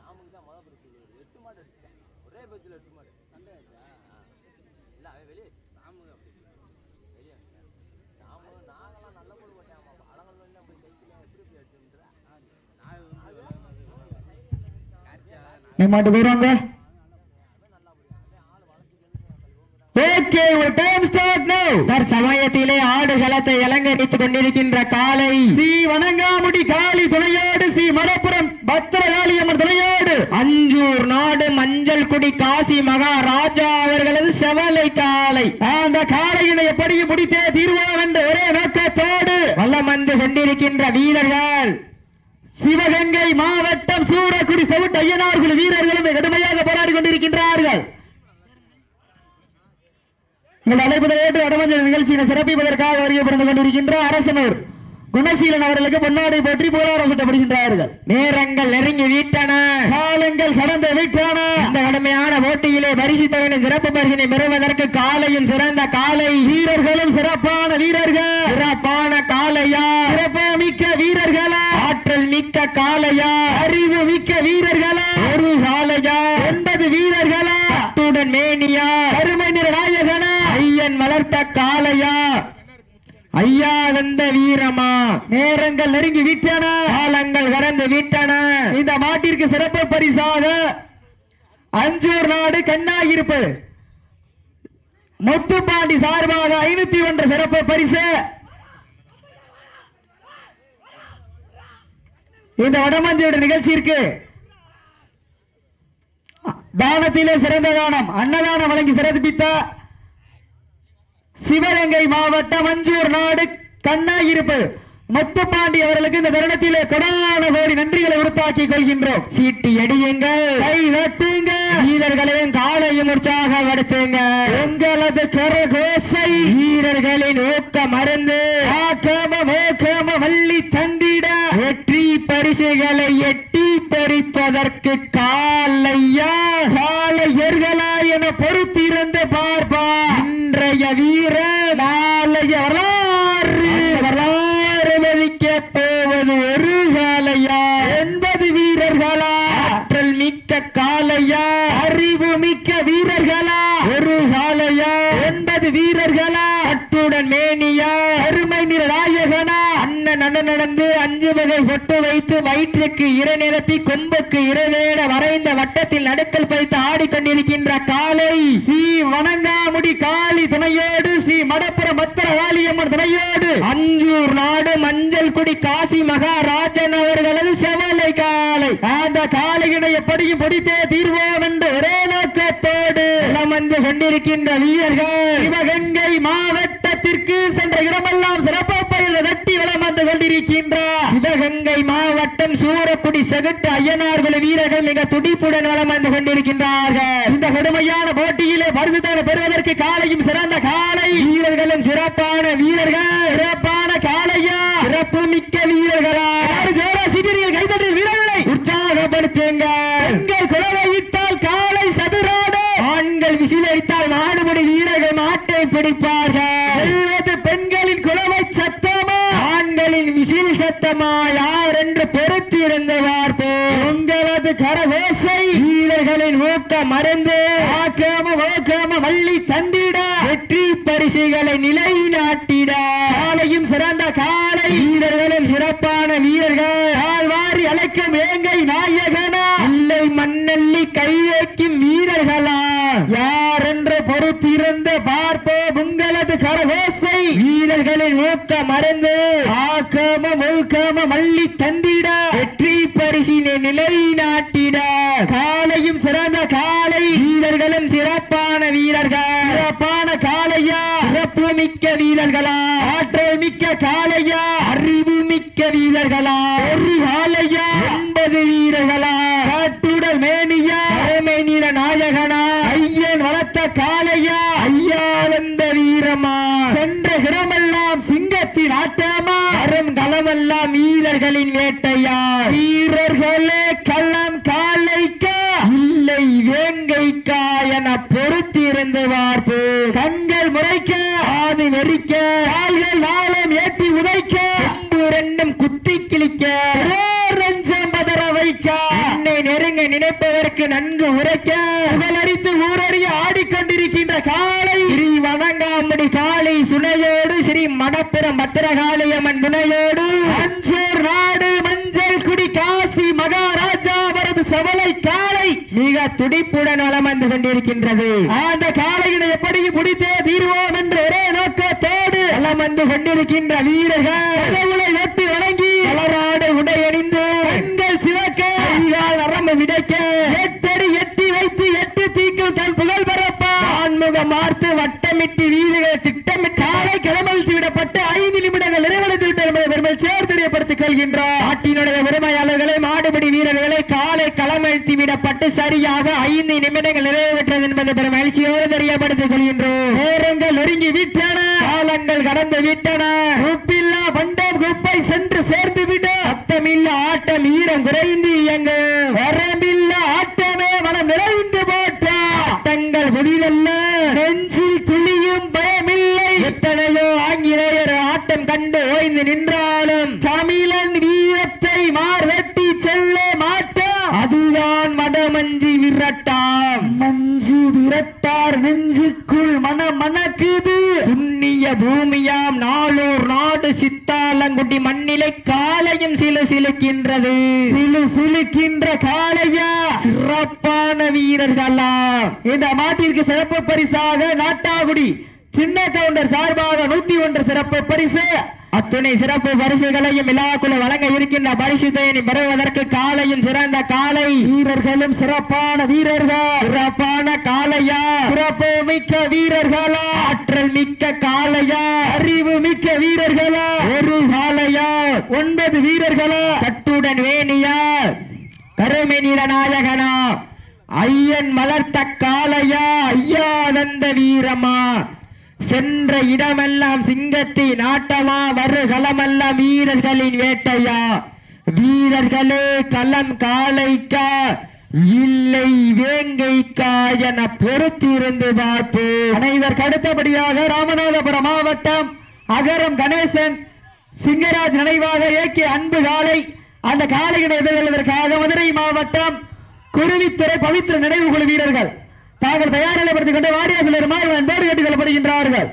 நாமுக்கு தான் மொதல் பிரிச்சு எட்டு மாடு அடிச்சிட்டேன் ஒரே பேச்சில் எட்டு மாடு சண்டை இல்லை அவன் வெளியே நாமுக்கு அப்படி வெளியே நாங்களாம் நல்ல பொருள் போட்டேன் பழங்கள் எல்லாம் போய் சைக்கிள் எப்படி போய் ஓகே ஒரு டைம் ஸ்டார்ட் நோ தற்சமயத்திலே ஆடுகளத்தை அலங்கரித்துக் கொண்டிருக்கின்ற காலை ஸ்ரீ வணங்காமுடி காளி துணையோடு ஸ்ரீ மடப்புரம் பத்திரகாளியம்மன் துணையோடு. அஞ்சூர் நாடு மஞ்சள் குடி காசி மகாராஜா அவர்களது செவலை காலை அந்த காளையினை எப்படியும் முடித்தே தீர்வோம் என்ற ஒரே நோக்கத்தோடு வல்லம் வந்து கொண்டிருக்கின்ற வீரர்கள். சிவகங்கை மாவட்டம் சூரக்குடி செவிட்டு ஐயனார்கள் வீரர்களும் கடுமையாக போராடி கொண்டிருக்கின்றார்கள். உங்கள் அழைப்பதோடு வடமஞ்சள் நிகழ்ச்சியினை சிறப்பிப்பதற்காக வருகை புரிந்து கொண்டிருக்கின்ற அரசனூர் குணசீலன் அவர்களுக்கு பொன்னாடை போற்றி போராட சுட்டப்படுகின்றார்கள். நேரங்கள் நெருங்கி வீட்டன. காலங்கள் கடந்து வீட்டான. இந்த கடுமையான போட்டியிலே பரிசுத்தவனை சிறப்பு பரிசினை பெறுவதற்கு காலையில் சிறந்த காலை வீரர்களும் சிறப்பான வீரர்கள். சிறப்பான காலையா சிறப்பு மிக்க வீரர்களா. ஆற்றல் மிக்க காலையா அறிவு மிக்க வீரர்களா. ஒரு காலையா ஒன்பது வீரர்களா. அத்துடன் மேனியா. காளையா ஐயா வந்த வீரமா? நேரங்கள் நெருங்கி விட்டன. காலங்கள் கடந்து விட்டன. இந்த மாட்டிற்கு சிறப்பு பரிசாக அஞ்சூர் நாடு கண்ணாயிருப்பு. முத்துப்பாண்டி சார்பாக ஐநூத்தி ஒன்று சிறப்பு பரிசு. இந்த வடமஞ்சோட நிகழ்ச்சியிற்கு தானத்திலே சிறந்த தானம் அன்னதானம் வழங்கி சிறப்பித்த சிவகங்கை மாவட்டம் மஞ்சூர் நாடு கண்ணாயிருப்பு. முத்துப்பாண்டி அவர்களுக்கு இந்த தருணத்திலே கொடான கோடி நன்றிகளை உறுத்தாக்கிக் கொள்கின்றோம். சீட்டி அடியுங்கள். கை நட்டுங்க வீரர்களையும் காலையும் உற்சாகப்படுத்துங்க உங்களது கரகோசை. வீரர்களின் ஊக்க மருந்து. ஆக்காம மோக்காம வள்ளி தந்திட. பரிசுகளை எட்டி பறிப்பதற்கு காலையா? காலையர்களா என பொறுத்திருந்து பார்ப்பா. இன்றைய வீர நாளைய வரலாறு. வரலாறு மதிக்க போவது ஒரு காலையா? எண்பது வீரர்களா? ஆற்றல் மிக்க காலையா? அறிவு மிக்க வீரர்கள் ஒரு காலையா எண்பது வீரர்களா அத்துடன் மேனியா அருமை நிற நாயகனா அண்ணன் அண்ணன் நடந்து அஞ்சு வகை சொட்டு வைத்து வயிற்றுக்கு இரை நிரப்பி கொம்புக்கு இரவேட வரைந்த வட்டத்தில் நடுக்கல் பறித்து ஆடிக்கொண்டிருக்கின்ற காலை ஸ்ரீ வணங்காமுடி காளி துணையோடு ஸ்ரீ மடப்புரம் பத்திர வாலியம்மன் துணையோடு அஞ்சூர் நாடு மஞ்சள் குடி காசி மகாராஜன் அவர்களது செவலை காலை. அந்த காலையினை எப்படியும் பிடித்தே தீர்வோம் என்று ஒரே நோக்கத்தோடு வந்து கொண்டிருக்கின்ற வீரர்கள். சிவகங்கை மாவட்டத்திற்கு சென்ற இடமெல்லாம் சிறப்பு பயிர் வெட்டி வளம் வந்து கொண்டிருக்கின்றார் சிவகங்கை மாவட்டம் சூரக்குடி செகுட்டு ஐயனார்கள் வீரர்கள் மிக துடிப்புடன் வளம் வந்து கொண்டிருக்கின்றார்கள். இந்த கடுமையான போட்டியிலே பரிசுத்தான பெறுவதற்கு காலையும் சிறந்த காலை. வீரர்களும் சிறப்பான வீரர்கள். சிறப்பான காலையா? சிறப்பு மிக்க வீரர்களா? எல்லாரும் ஜோரா வீரர்களை உற்சாகப்படுத்துங்க பெண்கள் குலவையிட்டால் காலை சதுரோடு. ஆண்கள் விசிலடித்தால் மாடுபடி வீரர்கள் மாட்டை பிடிப்பார்கள். பெண்களின் குழவை சத்து சத்தமா யார் என்று பொறுத்திருந்து பார்ப்போம் உங்களது கரகோசை வீரர்களின் ஊக்க மருந்து ஆக்காம ஓக்காம வள்ளி தந்திட. வெற்றி பரிசுகளை நிலைநாட்டிட. காலையும் சிறந்த காலை. வீரர்களும் சிறப்பான வீரர்கள். ஆழ்வாரி அழைக்கும் ஏங்கை நாயகனா. இல்லை மண்ணல்லி கை வைக்கும் வீரர்களா. யார் என்று பொறுத்திருந்து பார்ப்போம் உங்களது கரகோசை வீரர்களின் ஊக்க மருந்து ஆக்காம மூக்காம மல்லி தந்திட வெற்றி பரிசினை நிலைநாட்டிட காலையும் சிறந்த காலை வீரர்களும் சிறப்பான வீரர்கள். சிறப்பான காலையா? சிறப்பு மிக்க வீரர்களா? ஆற்றல் மிக்க காலையா? அறிவு மிக்க வீரர்களா? ஒரு காலை வீரர்களின் வேட்டையா வீரர்களே கள்ளம் காலைக்கா. இல்லை வேங்கைக்கா என பொறுத்திருந்து பார்ப்பு கண்கள் முறைக்க. ஆது வெறிக்க. கால்கள் நாளம் ஏற்றி உதைக்க. ரெண்டும் குத்தி கிழிக்க. ரஞ்சம் பதற வைக்க. என்னை நெருங்க நினைப்பதற்கு நன்கு உரைக்க. புகழறித்து ஊரறிய ஆடிக்கொண்டிருக்கின்ற கால காளி துணையோடு ஸ்ரீ மணப்புறம் பத்திரகாளியம்மன் துணையோடு. மஞ்சூர் நாடு மஞ்சள் குடி காசி மகாராஜா அவரது சவலை காளை மிக துடிப்புடன் வலம் வந்து கொண்டிருக்கின்றது. அந்த காளையினை எப்படி பிடித்தே தீர்வோம் என்ற ஒரே நோக்கத்தோடு வலம் வந்து கொண்டிருக்கின்ற வீரர்கள். கடவுளை வெட்டி வணங்கி கலராடு உடையணிந்து பெண்கள் சிவக்க கையால் அரம்பு விதைக்க எட்டடி எட்டி வைத்து எட்டு தீக்கும் தன் புகழ் பரப்பா ஆன்முகம் பார்த்து வட்டமிட்டு வீரர்கள் திட்டமிட்டு காலை கிளம்பி விடப்பட்டு ஐந்து நிமிடங்கள் நிறைவடைந்து விட்டது என்பதை பெருமை சேர்த்து தெரியப்படுத்திக் கொள்கின்றோம். நாட்டினுடைய உரிமையாளர்களை மாடுபடி வீரர்களை காலை களமழ்த்தி விடப்பட்டு சரியாக ஐந்து நிமிடங்கள் நிறைவேற்றது என்பதை பெரும் மகிழ்ச்சியோடு தெரியப்படுத்திக் கொள்கின்றோம். நேரங்கள் நெருங்கி விட்டன காலங்கள் கடந்து விட்டன. உப்பில்லா பண்டம் குப்பை சென்று சேர்த்து விட வரமில்ல ஆட்டம் ஈரம் குறைந்து இயங்கு. வரமில்ல ஆட்டமே வளம் நிறைந்து போட்ட ஆட்டங்கள் புதிதல்ல நெஞ்சில் துளியும் பயமில்லை. எத்தனையோ ஆங்கிலேயர் ஆட்டம் கண்டு ஓய்ந்து நின்றாலும் தமிழன் வீரத்தை மாறு செல்ல மாட்டான் அதுதான் மடமஞ்சி விரட்டாம் மஞ்சு விரட்டார் நெஞ்சுக்குள் மன மணக்குது புண்ணிய பூமியாம் நாளூர் நாடு சித்தாலங்குடி மண்ணிலை காலையும் சிலு சிலுக்கின்றது சிலு சிலுக்கின்ற காளையா சிறப்பான வீரர்களா இந்த மாட்டிற்கு சிறப்பு பரிசாக நாட்டாகுடி சின்ன கவுண்டர் சார்பாக நூத்தி ஒன்று சிறப்பு பரிசு. அத்துணை சிறப்பு பரிசுகளையும் விழாக்குழு வழங்க இருக்கின்ற பரிசுத்தையை பெறுவதற்கு காலையும் சிறந்த காலை. வீரர்களும் சிறப்பான வீரர்கள். சிறப்பான காளையா. சிறப்பு மிக்க வீரர்களா. ஆற்றல் மிக்க காளையா அறிவு மிக்க வீரர்களா ஒரு காளையா ஒன்பது வீரர்களா கட்டுடன் வேணியா கருமை நிற நாயகனா ஐயன் மலர்த்த காளையா ஐயானந்த வீரமா? சென்ற இடமெல்லாம் சிங்கத்தின் ஆட்டமா வருகளமெல்லாம் வீரர்களின் வேட்டையா? வீரர்களே களம் காளைக்கா இல்லை வேங்கைக்கா என பொறுத்திருந்து பார்த்து அனைவருக்கு அடுத்தபடியாக ராமநாதபுரம் மாவட்டம் அகரம் கணேசன் சிங்கராஜ் நினைவாக இயக்கிய அன்பு காலை அந்த காலையினை எதிர்கொள்வதற்காக மதுரை மாவட்டம் குருவித்துறை பவித்திர நினைவு குழு வீரர்கள். தாங்கள் தயார் நிலைப்படுத்திக் கொண்டு வாடியாசிரியர் அன்போடு கேட்டுக் கொள்ளப்படுகின்றார்கள்.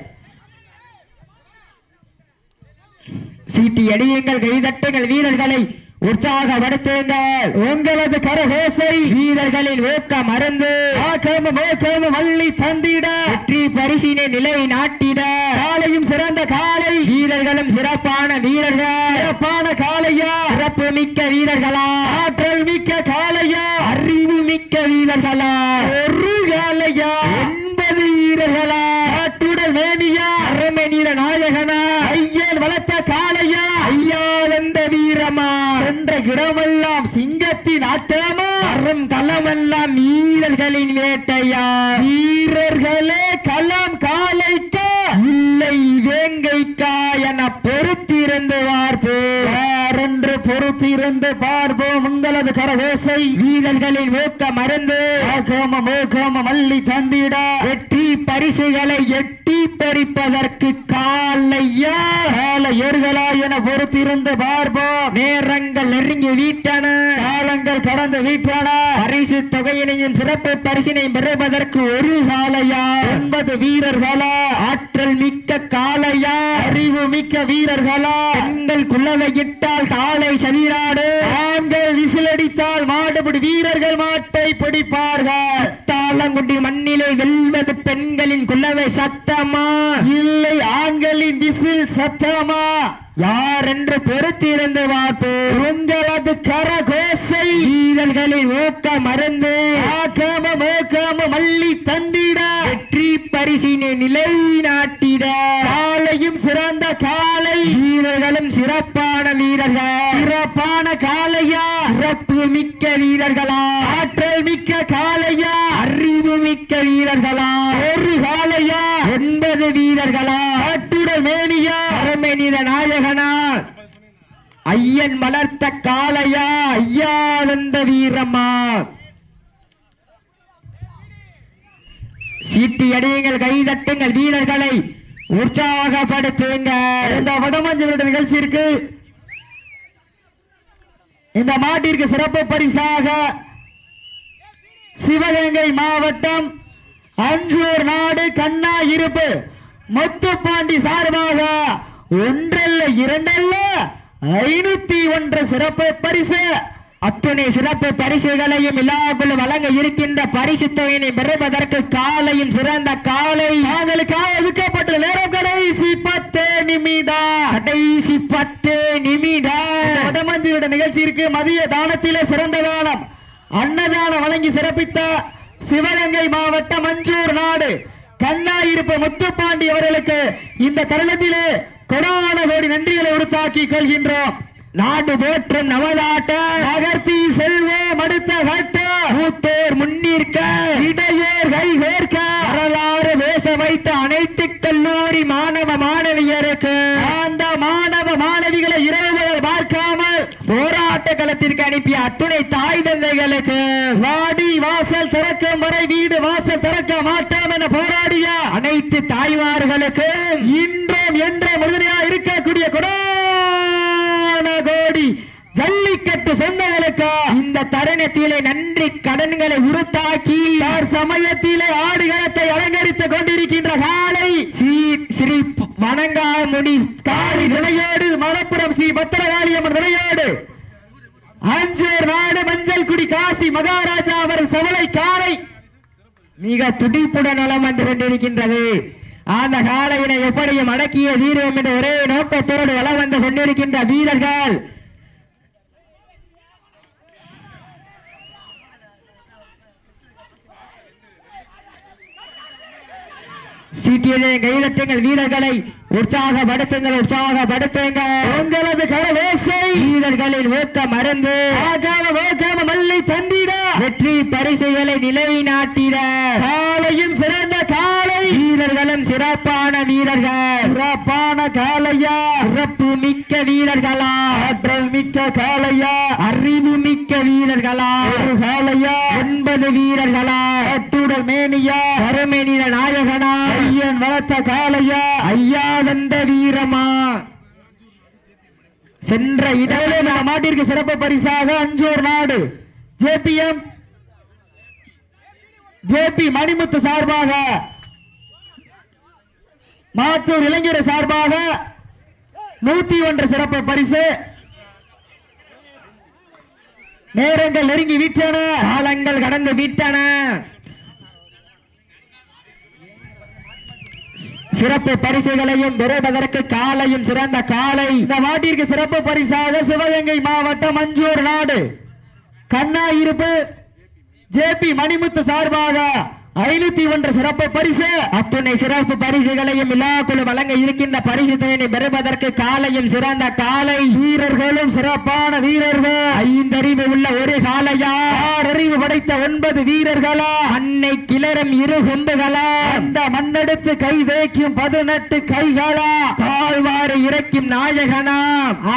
சீட்டி அடியுங்கள் கைதட்டுங்கள் வீரர்களை உற்சாகப்படுத்துங்கள். உங்களது கரகோசை வீரர்களின் ஊக்கம் ஊக்கமும் வள்ளி தந்திட. வெற்றி பரிசினை நிலை நாட்டிட. காலையும் சிறந்த காலை. வீரர்களும் சிறப்பான வீரர்கள். சிறப்பான காளையா சிறப்பு மிக்க வீரர்களா. ஆற்றல் மிக்க காளையா அறிவு மிக்க வீரர்களா. ஒரு காளையா ஒன்பது வீரர்களா. காட்டுடல் வேணியா அருமை நீர நாயகனா. ஐயன் வளர்த்த காளையா ஐயா வந்த வீரமா? இடமெல்லாம் சிங்கத்தின் ஆட்டமா? அறம் களமெல்லாம் வீரர்களின் வேட்டையா? வீரர்களே களம் காளைக்கா இல்லை வேங்கைக்கா என பொறுத்திருந்து பார்ப்போம் யாரென்று பொறுத்திருந்து பார்ப்போம் உங்களது கரகோசை. வீரர்களின் ஊக்க மருந்து ஆகம மோகம மல்லி தந்திட. வெற்றி பரிசுகளை எட்டி பறிப்பதற்கு காலையா? கால ஏறுகளா என பொறுத்திருந்து பார்ப்போம் நேரங்கள் நெருங்கி வீட்டன. காலங்கள் கடந்து வீட்டன. பரிசு தொகையினையும் சிறப்பு பரிசினை பெறுவதற்கு ஒரு காலையா? ஒன்பது வீரர்களா? ஆற்றல் மிக்க காளையா? அறிவு மிக்க வீரர்களா? பெண்கள் குள்ளவையிட்டால் காளை சதிராடு ஆண்கள் விசிலடித்தால் மாடுபிடி வீரர்கள் மாட்டை பிடிப்பார்கள். தாளங்குடி மண்ணிலே வெல்வது பெண்களின் குள்ளவை சத்தமா? இல்லை ஆண்களின் விசில் சத்தமா? யார் என்று பொறுத்திருந்து பார்ப்போம் உங்களது கரகோசை வீரர்களை ஊக்க மறந்து ஆக்காம மோக்காம மல்லி தந்திட வெற்றி பரிசினை நிலைநாட்டிட காலையும் சிறந்த காலை வீரர்களும் சிறப்பான வீரர்கள். சிறப்பான காளையா. சிறப்பு மிக்க வீரர்களா. ஆற்றல் மிக்க காளையா. அறிவு மிக்க வீரர்களா. ஒரு காளையா. ஒன்பது வீரர்களா. காட்டுடல் மேனியா. அருமை நிற நாயகனா. ஐயன் வளர்த்த காளையா. ஐயானந்த வீரம்மா. சீட்டி அடியுங்கள் கைதட்டுங்கள் வீரர்களை. உற்சாகப்படுத்துங்கள் இந்த வடமஞ்சளுடைய நிகழ்ச்சியிற்கு இந்த மாட்டிற்கு சிறப்பு பரிசாக சிவகங்கை மாவட்டம் அஞ்சூர் நாடு கண்ணா இருப்பு. முத்துப்பாண்டி சார்பாக ஒன்றல்ல இரண்டல்ல ஐநூத்தி ஒன்று சிறப்பு பரிசு. அத்துணை சிறப்பு பரிசுகளையும் இல்லாக்குள் வழங்க இருக்கின்ற பரிசு தொகையினை பெறுவதற்கு காலையும் சிறந்த காலை. நாங்களுக்காக ஒதுக்கப்பட்ட நேரம் கடைசி பத்து நிமிடா. கடைசி பத்து நிமிடா. வடமஞ்சியோட நிகழ்ச்சி இருக்கு மதிய தானத்திலே சிறந்த தானம் அன்னதானம் வழங்கி சிறப்பித்த சிவகங்கை மாவட்டம் மஞ்சூர் நாடு. கண்ணாயிருப்பு முத்துப்பாண்டி அவர்களுக்கு இந்த தருணத்திலே கொடான கோடி நன்றிகளை உறுத்தாக்கி கொள்கின்றோம். நாடு போற்றும் நவலாட்ட நகர்த்தி செல்வோம் மடுத்த கட்ட மூத்தோர் முன்னிற்க இடையேர் கை சேர்க்க வரலாறு பேச வைத்த அனைத்து கல்லூரி மாணவ மாணவியருக்கு அந்த மாணவ மாணவிகளை போராட்ட களத்திற்கு அனுப்பிய அத்துணை தாய் தந்தைகளுக்கு வாடி வாசல் திறக்கும் வரை வீடு வாசல் திறக்க மாட்டோம் என போராடிய அனைத்து தாய்மார்களுக்கு இன்றும் என்றும் உறுதுணையா இருக்கக்கூடிய கொடான கோடி ஜல்லிக்கட்டு சொந்தங்களுக்கு இந்த தருணத்திலே நன்றி கடன்களை உருத்தாக்கி சமயத்திலே ஆடுகளத்தை அலங்கரித்துக் கொண்டிருக்கின்ற கால வணங்காமுடி காளி நிலையோடு மலப்புரம் ஸ்ரீ பத்திரகாளியம்மன் நிலையோடு அஞ்சூர் நாடு மஞ்சள் குடி காசி மகாராஜா அவர் சவலை காலை. மிக துடிப்புடன் நலம் வந்து கொண்டிருக்கின்றது. அந்த காலையினை எப்படியும் அடக்கிய வீரம் என்ற ஒரே நோக்கத்தோடு வளம் வந்து கொண்டிருக்கின்ற வீரர்கள். சீட்டியதை கைதட்டுங்கள் வீரர்களை. உற்சாகப்படுத்துங்கள் உற்சாகப்படுத்துங்கள். உங்களது கரவேசை. வீரர்களின் ஊக்க மறந்து மல்லை தந்திட வெற்றி பரிசுகளை நிலைநாட்டிட. காலையும் சிறந்த காலை. வீரர்களும் சிறப்பான வீரர்கள். சிறப்பான காலையா. சிறப்பு மிக்க வீரர்களா. ஆற்றல் மிக்க காலையா. அறிவு மிக்க வீரர்களா. ஒரு காலையா. ஒன்பது வீரர்களா. அட்டுடல் மேனியா. கருமேனிய நாயகனா. ஐயன் வளர்த்த காலையா. ஐயா வந்த வீரமா. சென்ற இதழே நம்ம மாட்டிற்கு சிறப்பு பரிசாக அஞ்சூர் நாடு. ஜேபிஎம் ஜேபி மணிமுத்து சார்பாக மாத்தூர் இளைஞர் சார்பாக நூத்தி ஒன்று சிறப்பு பரிசு. நேரங்கள் நெருங்கி விட்டன காலங்கள் கடந்து விட்டன. சிறப்பு பரிசுகளையும் பெறுவதற்கு காலையும் சிறந்த காலை. இந்த வாட்டிற்கு சிறப்பு பரிசாக சிவகங்கை மாவட்டம் மஞ்சூர் நாடு. கண்ணா இருப்பு ஜேபி மணிமுத்து சார்பாக ஐநூத்தி ஒன்று சிறப்பு பரிசு. அத்துணை சிறப்பு பரிசுகளையும் விழாக்குழு வழங்க இருக்கின்ற பரிசு தேனி பெறுவதற்கு காலையில் சிறந்த காலை. வீரர்களும் சிறப்பான வீரர்கள். ஐந்தறிவு உள்ள ஒரு காலையா? ஆறறிவு படைத்த ஒன்பது வீரர்களா? அன்னை கிளறும் இரு கொம்புகளா? அந்த மண்ணெடுத்து கை தேய்க்கும் பதினெட்டு கைகளா? கால்வாறு இறக்கும் நாயகனா?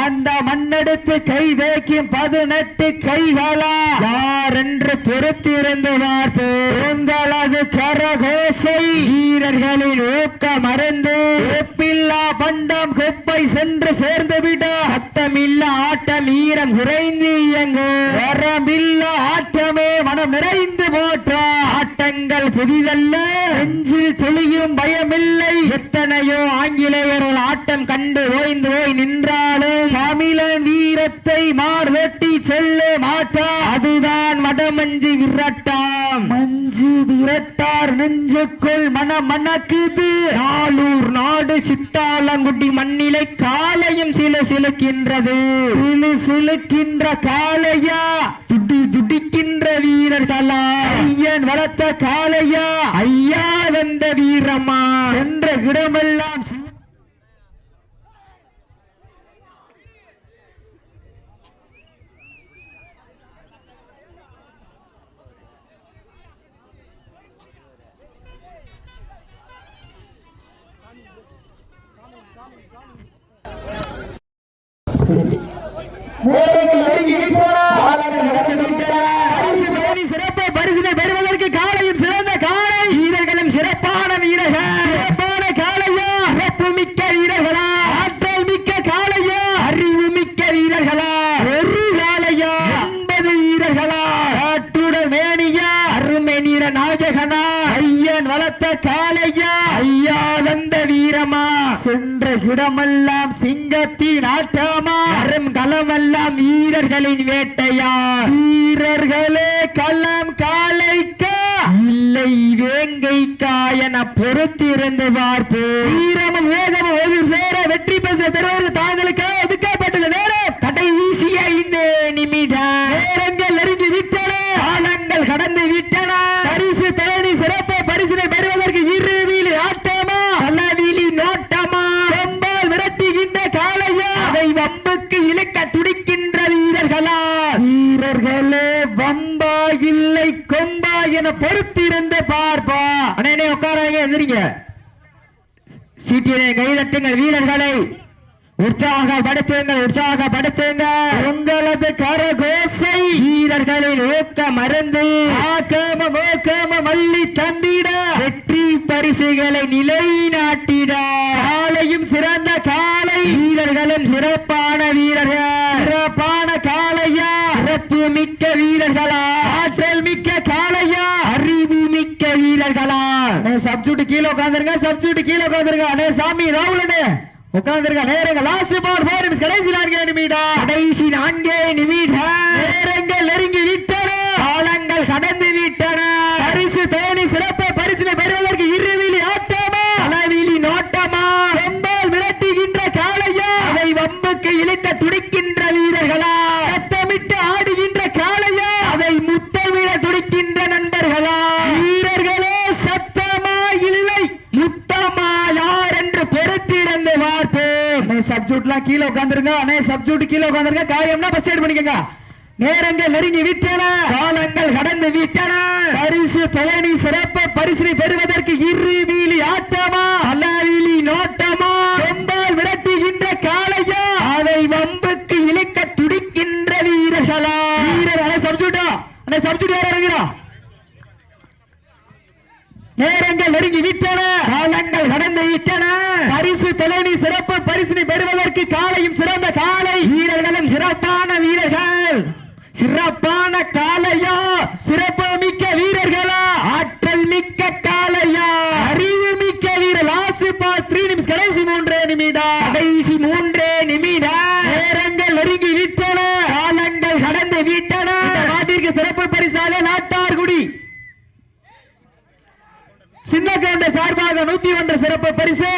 அந்த மண்ணெடுத்து கை தேய்க்கும் பதினெட்டு கைகளா? யார் என்று பொறுத்திருந்து பார்த்து உங்களது கரகோசை? வீரர்களின் ஊக்க மறந்து ஒப்பில்லா பண்டம் குப்பை சென்று சேர்ந்து விட அட்டமில்ல ஆட்டம் ஈரம் குறைந்து இயங்கு. வரமில்ல ஆட்டமே மனம் நிறைந்து போற்ற. ஆட்டங்கள் புதிதல்ல. நெஞ்சில் துளியும் பயமில்லை. எத்தனையோ ஆங்கிலேயர்கள் ஆட்டம் கண்டு ஓய்ந்து ஓய் நின்றாலும் தமிழன் வீரத்தை மார்வெட்டி செல்ல மாட்டா அதுதான் மடமஞ்சு விரட்டாம். மஞ்சு விரட்டார் நெஞ்சுக்குள் மனம் மணக்குது. நாளூர் நாடு சித்தாலங்குடி மண்ணிலை காலையும் சில சிலுக்கின்றது. சிலு சிலுக்கின்ற காளையா? துடி துடிக்கின்ற வீரர்களா? ஐயன் வளர்த்த காளையா? ஐயா வந்த வீரமா என்ற இடமெல்லாம் சி- சிறப்பு பரிசினை பெறுவதற்கு காலையும் சிறந்த காலை வீரர்களும் சிறப்பான வீரர்கள் சிறப்பான காலையா சிறப்பு மிக்க வீரர்களா ஆற்றல் மிக்க காலையா அறிவு மிக்க வீரர்களா ஒரு காலையா ஒன்பது வீரர்களா காட்டுடல் மேனியா அருமை காலையா ஐயா வந்த வீரமா சென்ற இடமெல்லாம் சிங்கத்தின் ஆட்டமா அரும் களமெல்லாம் வீரர்களின் வேட்டையா? வீரர்களே களம் காலைக்கா? இல்லை வேங்கைக்கா என பொறுத்திருந்து பார்ப்பு. வீரமும் வேகமும் ஒரு சேர வெற்றி பெற்ற பெறுவது தாங்களுக்கு ஒதுக்கப்பட்டுள்ள நேரம். கடைசிய இந்த நிமிடம் நேரங்கள் நெருங்கி விட்டன காலங்கள் கடந்து விட்டன பரிசு தேடி சிறப்பு பரிசினை பெறுவதற்கு இருவிழி ஆட்டமா பலவிழி நோட்டமா கொம்பால் விரட்டுகின்ற காளையா அதை வம்புக்கு இழக்க துடிக்கின்ற வீரர்களா? வீரர்களே வம்பா இல்லை கொம்பா என பொறுத்திருந்து பார்ப்பா. அண்ணே உட்காராங்க எந்திரிங்க. சீட்டினை கைதட்டுங்கள் வீரர்களை. உற்சாகப்படுத்துங்கள் உற்சாகப்படுத்துங்கள். உங்களது கரகோசை வீரர்களின் ஊக்க மருந்து. ஆக்கம ஓக்கம மல்லி தந்திட. வெற்றி பரிசுகளை நிலைநாட்டிட. காலையும் சிறந்த காலை. வீரர்களும் சிறப்பான வீரர்கள். சிறப்பான காளையா. சிறப்பு மிக்க வீரர்களா. ஆற்றல் மிக்க காளையா. அறிவு மிக்க வீரர்களா. சப்ஜூட் கீழே உட்காந்துருங்க சப்ஜூட் கீழே உட்காந்துருங்க அண்ணே சாமி ராகுலனே உட்கார்ந்திருக்க நேரங்கள் லாஸ்ட் பார் ஃபோர் கடைசி நான்கே நிமிடம் கடைசி நான்கே நிமிடம் நேரங்கள் நெருங்கி விட்டன காலங்கள் கடந்து விட்டன பரிசு தேனி சிறப்பு பரிசினை பெறுவதற்கு இருவிழி ஆட்டமா அளவிழி நோட்டமா செம்பால் விரட்டுகின்ற காளையா அதை வம்புக்கு இழுக்க துடிக்கின்ற வீரர்களா சத்தமிட்டு ஆடுகின்ற காளையா அதை முத்தமிட துடிக்கின்ற நண்பர்களா வீரர்களே சத்தமா இல்லை முத்தமா யார் என்று பொறுத்திருந்து பார்ப்போம் சப்ஜூட்லாம் கீழே உட்காந்துருங்க அண்ணே சப்ஜூட் கீழே உட்காந்துருங்க காயம்னா ஃபர்ஸ்ட் எய்ட் பண்ணிக்கங்க. நேரங்கள் நெருங்கி விட்டன? காலங்கள் கடந்து விட்டன? பரிசு பழனி சிறப்பு பரிசினை பெறுவதற்கு இரு வீலி ஆட்டமா அல்லாவிலி நோட்டமா கொம்பால் விரட்டுகின்ற காளையா அதை வம்புக்கு இழுக்க துடிக்கின்ற வீரர்களா வீரர் அண்ணே சப்ஜூட்டா அண்ணே சப்ஜூட் யார் இறங்குறா நேரங்கள் நெருங்கி விட்டன காலங்கள் கடந்து விட்டன பரிசு தலைவி சிறப்பு பரிசினை பெறுவதற்கு காலையும் சிறந்த காலை வீரர்களும் சிறப்பான வீரர்கள் காலையா சிறப்பு மிக்க வீரர்களா? ஆற்றல் மிக்க காலையா அறிவு மிக்க வீரர். லாஸ்ட் பார் த்ரீ நிமிஷம். கடைசி மூன்றே நிமிடம் கடைசி மூன்றே நிமிடம் நேரங்கள் நெருங்கி விட்டன. காலங்கள் கடந்து விட்டன. நாட்டிற்கு சிறப்பு பரிசாக நாட்டார்குடி. சின்ன கவுண்ட சார்பாக நூத்தி ஒன்று சிறப்பு பரிசு.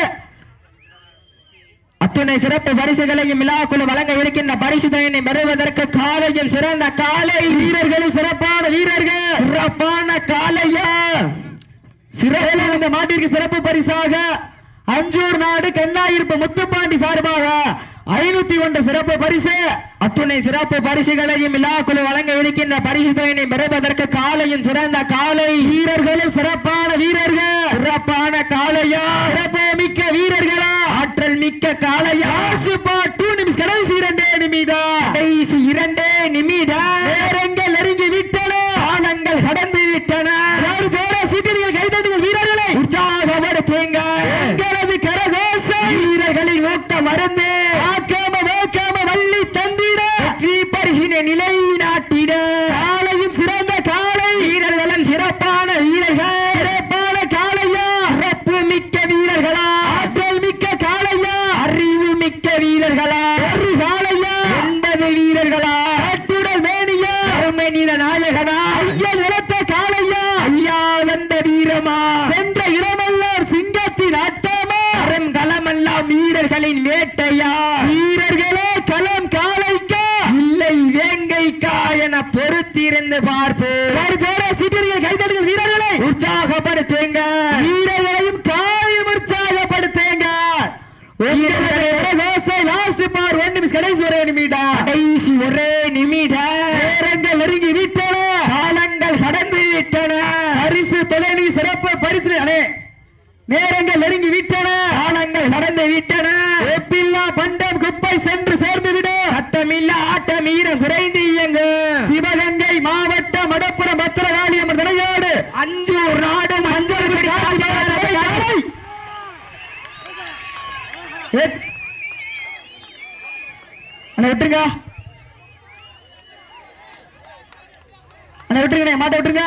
அத்துணை சிறப்பு பரிசுகளையும் விழாக்குழு வழங்க இருக்கின்ற பரிசுதனை பெறுவதற்கு காலையில் சிறந்த காலை வீரர்களும் சிறப்பான வீரர்கள். சிறப்பான காலையா? சிறப்பான இந்த மாட்டிற்கு சிறப்பு பரிசாக அஞ்சூர் நாடு கண்ணாயிருப்பு முத்துப்பாண்டி சார்பாக ஐநூத்தி ஒன்று சிறப்பு பரிசு. அத்துணை சிறப்பு பரிசுகளையும் விழாக்குழு வழங்க இருக்கின்ற பரிசுதனை பெறுவதற்கு காலையும் சிறந்த காலை வீரர்களும் சிறப்பான வீரர்கள். சிறப்பான காலையா? சிறப்பு மிக்க வீரர்களா ஆற்றல் மிக்க காளையா டூ நிமிஷம் கடைசி இரண்டே நிமிடம் கடைசி இரண்டே நிமிடம் நேரங்கள் நெருங்கி விட்டன காலங்கள் கடந்து விட்டன ஒரு ஜோர சீட்டிகள் கைதட்டுங்கள் வீரர்களை உற்சாகப்படுத்துங்க எங்களது கரகோச வீரர்களின் ஊக்க மருந்து ஆக்காம வேக்காம வள்ளி தந்திட வெற்றி பரிசினை நிலைநாட்டிட காலையும் சிறந்த காலை வீரர்களும் சிறப்பான வீரர்கள் சிறப்பான காளையா சிறப்பு மிக்க வீரர்களா ஆற்றல் மிக்க காளையா அறிவு மிக்க வீரர்களா ஒரு காளையா ஒன்பது வீரர்களா கட்டுடல் மேனியா அருமை நீல நாயகனா? ஐயன் வளர்த்த காளையா ஐயா வந்த வீரமா? சென்ற இடமெல்லாம் சிங்கத்தின் ஆட்டமா அறம் களமெல்லாம் வீரர்களின் வேட்டையா? வீரர்களே களம் காளைக்கா இல்லை வேங்கைக்கா என பொறுத்திருந்து பார்ப்பு ஒரு ஜோர சீட்டியர்கள் கைதடுங்கள் வீரர்களை உற்சாகப்படுத்துங்க வீரர்களையும் காயம் உற்சாகப்படுத்துங்க லாஸ்ட் பார் ஒன் நிமிஷம் கடைசி ஒரே நிமிடம் கடைசி ஒரே நிமிடம் நேரங்கள் நெருங்கி விட்டன காலங்கள் கடந்து விட்டன பரிசு தொலைநி சிறப்பு அலே நேரங்கள் நெருங்கி விட்டன. காலங்கள் கடந்து விட்டன. ஒப்பில்லா பண்டம் குப்பை சென்று சேர்ந்து விடு சட்டமில்லா ஆட்டம் ஈரம் குறைந்து இயங்கு. சிவகங்கை மாவட்டம் மடப்புறம் பத்திரகாளி அமர் தலையோடு. அஞ்சூர் நாடும் அஞ்சல் விட்டுருங்க. விட்டுருங்க மாட்ட விட்டுருங்க.